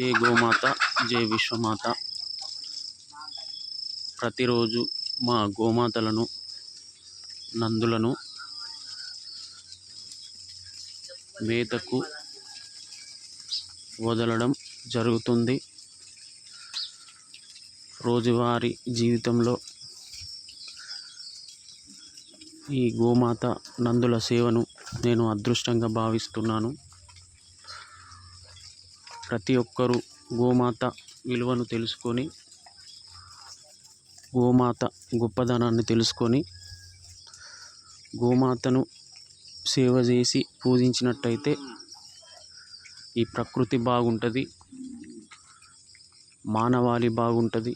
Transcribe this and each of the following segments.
జై గోమాత జై విశ్వమాత. ప్రతిరోజు మా గోమాతలను నందులను మేతకు వదలడం జరుగుతుంది. రోజువారీ జీవితంలో ఈ గోమాత నందుల సేవను నేను అదృష్టంగా భావిస్తున్నాను. ప్రతి ఒక్కరూ గోమాత విలువను తెలుసుకొని గోమాత గొప్పదనాన్ని తెలుసుకొని గోమాతను సేవ చేసి పూజించినట్టయితే ఈ ప్రకృతి బాగుంటుంది మానవాళి బాగుంటుంది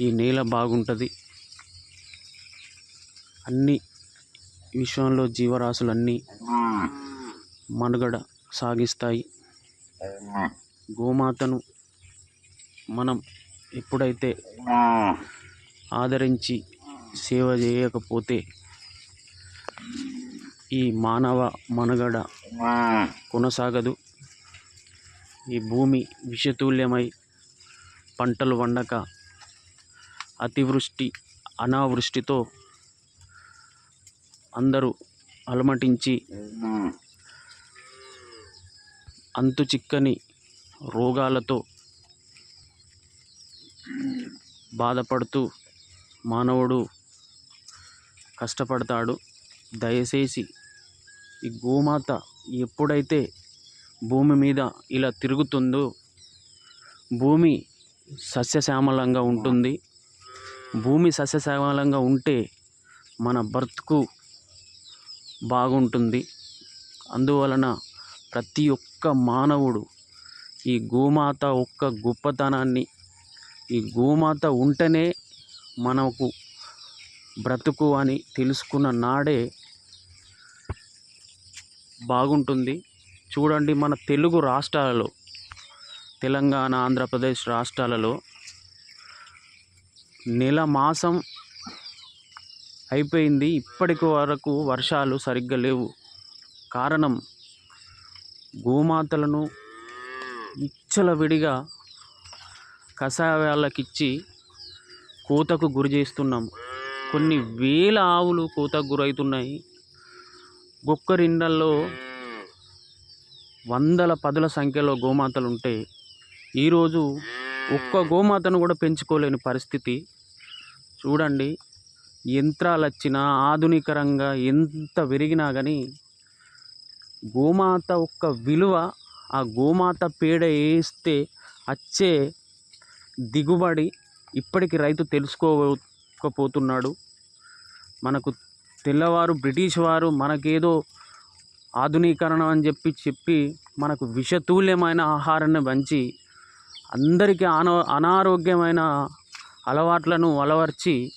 ఈ నేల బాగుంటుంది. అన్ని విశ్వంలో జీవరాశులన్నీ మనుగడ సాగిస్తాయి. గోమాతను మనం ఎప్పుడైతే ఆదరించి సేవ చేయకపోతే ఈ మానవ మనుగడ కొనసాగదు. ఈ భూమి విషతుల్యమై పంటలు వండక అతివృష్టి అనావృష్టితో అందరూ అలమటించి అంతు చిక్కని రోగాలతో బాధపడుతూ మానవుడు కష్టపడతాడు. దయచేసి ఈ గోమాత ఎప్పుడైతే భూమి మీద ఇలా తిరుగుతుందో భూమి సస్యశ్యామలంగా ఉంటుంది. భూమి సస్యశ్యామలంగా ఉంటే మన బ్రతుకు బాగుంటుంది. అందువలన ప్రతి ఒక్క మానవుడు ఈ గోమాత ఒక్క గొప్పతనాన్ని ఈ గోమాత ఉంటేనే మనకు బ్రతుకు అని తెలుసుకున్న నాడే బాగుంటుంది. చూడండి మన తెలుగు రాష్ట్రాలలో తెలంగాణ ఆంధ్రప్రదేశ్ రాష్ట్రాలలో నెల మాసం అయిపోయింది. ఇప్పటికి వరకు వర్షాలు సరిగ్గా లేవు. కారణం గోమాతలను విచ్చలవిడిగా కషాయాలకిచ్చి కోతకు గురి చేస్తున్నాం. కొన్ని వేల ఆవులు కోతకు గురవుతున్నాయి గొక్కరిండల్లో వందల పదుల సంఖ్యలో గోమాతలు ఉంటే ఈరోజు ఒక్క గోమాతను కూడా పెంచుకోలేని పరిస్థితి. చూడండి యంత్రాలు వచ్చినా ఆధునికరంగా ఎంత పెరిగినా కానీ గోమాత ఒక్క విలువ ఆ గోమాత పేడ వేస్తే వచ్చే దిగుబడి ఇప్పటికి రైతు తెలుసుకోకపోతున్నాడు. మనకు తెల్లవారు బ్రిటిష్ వారు మనకేదో ఆధునీకరణ అని చెప్పి చెప్పి మనకు విషతుల్యమైన ఆహారాన్ని పంచి అందరికీ అనో అనారోగ్యమైన అలవాట్లను అలవర్చి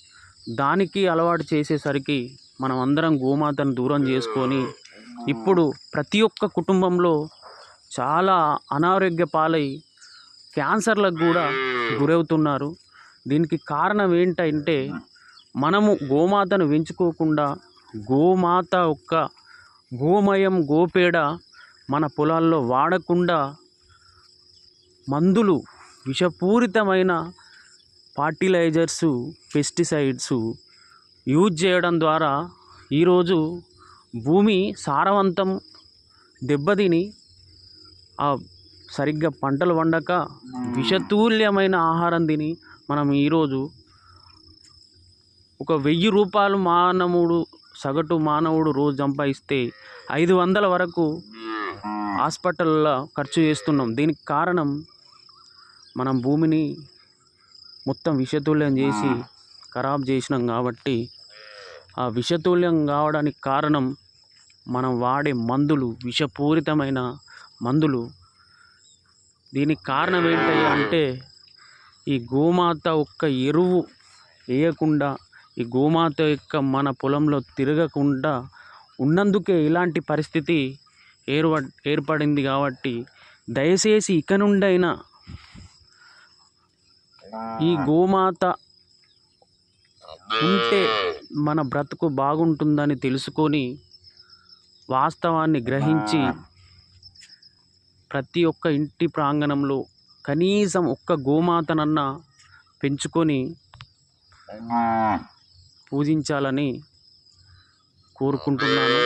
దానికి అలవాటు చేసేసరికి మనం అందరం గోమాతను దూరం చేసుకొని ఇప్పుడు ప్రతి ఒక్క కుటుంబంలో చాలా అనారోగ్య పాలై క్యాన్సర్లకు కూడా గురవుతున్నారు. దీనికి కారణం ఏంటంటే మనము గోమాతను పెంచుకోకుండా గోమాత ఒక్క గోమయం గోపేడ మన పొలాల్లో వాడకుండా మందులు విషపూరితమైన ఫార్టిలైజర్సు పెస్టిసైడ్స్ యూజ్ చేయడం ద్వారా ఈరోజు భూమి సారవంతం దెబ్బతిని ఆ సరిగ్గా పంటలు వండక విషతుల్యమైన ఆహారం తిని మనం ఈరోజు ఒక వెయ్యి రూపాయలు మానవుడు సగటు మానవుడు రోజు సంపాదిస్తే ఐదు వందల వరకు హాస్పిటల్లో ఖర్చు చేస్తున్నాం. దీనికి కారణం మనం భూమిని మొత్తం విషతుల్యం చేసి ఖరాబ్ చేసినాం కాబట్టి ఆ విషతుల్యం కావడానికి కారణం మనం వాడే మందులు విషపూరితమైన మందులు. దీనికి కారణం ఏంటి అంటే ఈ గోమాత ఒక్క ఎరువు వేయకుండా ఈ గోమాత యొక్క మన పొలంలో తిరగకుండా ఉన్నందుకే ఇలాంటి పరిస్థితి ఏర్వ ఏర్పడింది కాబట్టి దయచేసి ఇక నుండైనా ఈ గోమాత ఉంటే మన బ్రతుకు బాగుంటుందని తెలుసుకొని వాస్తవాన్ని గ్రహించి ప్రతి ఒక్క ఇంటి ప్రాంగణంలో కనీసం ఒక్క గోమాతనన్నా పెంచుకొని పూజించాలని కోరుకుంటున్నాను.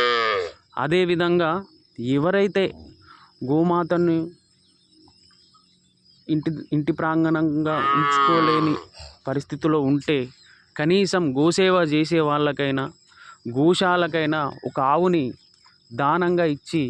అదేవిధంగా ఎవరైతే గోమాతను ఇంటి ఇంటి ప్రాంగణంగా ఉంచుకోలేని పరిస్థితిలో ఉంటే కనీసం గోసేవ చేసే వాళ్ళకైనా గోశాలకైనా ఒక ఆవుని దానంగా ఇచ్చి